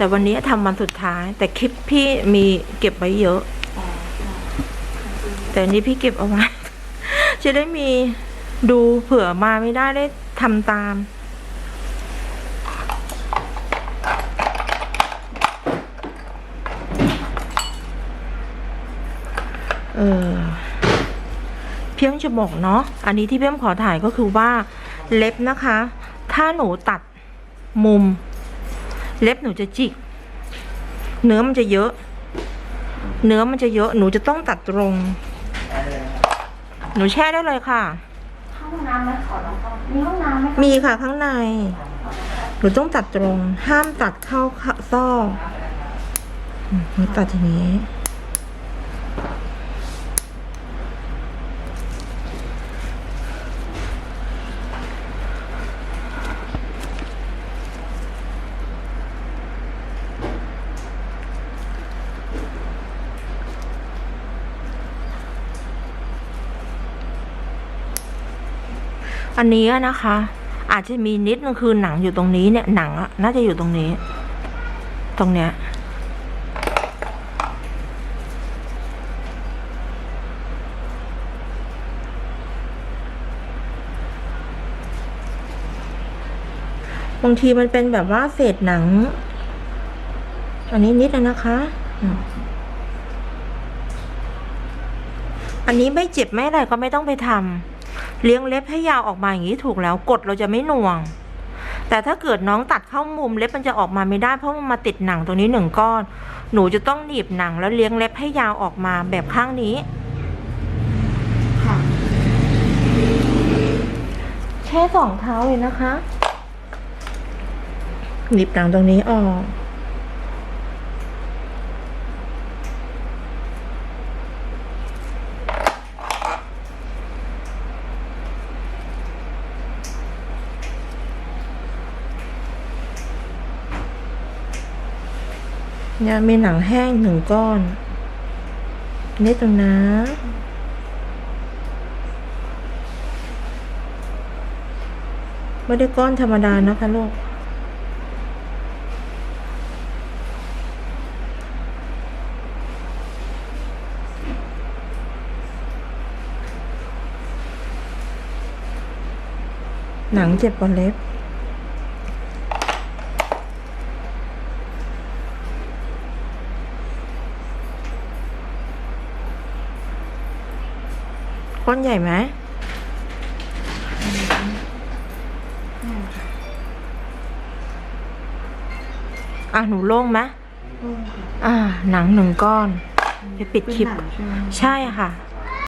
แต่วันนี้ทำวันสุดท้าย แต่คลิปพี่มีเก็บไว้เยอะ แต่นนี้พี่เก็บเอาไว้ จะได้มีดูเผื่อมาไม่ได้ได้ทำตาม เออเพียงจะบอกเนาะอันนี้ที่เพียงขอถ่ายก็คือว่าเล็บนะคะ ถ้าหนูตัดมุม เล็บหนูจะจิก เนื้อมันจะเยอะ เนื้อมันจะเยอะ หนูจะต้องตัดตรง หนูแช่ได้เลยค่ะเข้าห้องน้ำไหมขอลองเข้ามีห้องน้ำไหมคะมีค่ะข้างใน หนูต้องตัดตรง ห้ามตัดเข้าขซอกอืมหนูตัดอย่างนี้ อันนี้อนะคะ อาจจะมีนิดนึงคือหนังอยู่ตรงนี้เนี่ยหนังน่าจะอยู่ตรงนี้ ตรงเนี้ยบางทีมันเป็นแบบว่าเศษหนัง อันนี้นิดนะนะคะ อันนี้ไม่เจ็บไม่อะไรก็ไม่ต้องไปทำ เลี้ยงเล็บให้ยาวออกมาอย่างนี้ถูกแล้วกดเราจะไม่หน่วง แต่ถ้าเกิดน้องตัดเข้ามุมเล็บมันจะออกมาไม่ได้เพราะมันมาติดหนังตรงนี้หนึ่งก้อน หนูจะต้องหนีบหนังแล้วเลี้ยงเล็บให้ยาวออกมาแบบข้างนี้ค่ะแค่สองเท้าเลยนะคะหนีบหนังตรงนี้ออก เนี่ยมีหนังแห้งหนึ่งก้อนนี่ตรงนะ ไม่ได้ก้อนธรรมดานะคะลูกหนังเจ็บกว่าเล็บ ก้อนใหญ่ไหมอะหนูโล่งไหมโล่งค่ะอ่าหนังหนึ่งก้อน จะปิดคลิปเป็นหนังใช่ไหมใช่ค่ะอ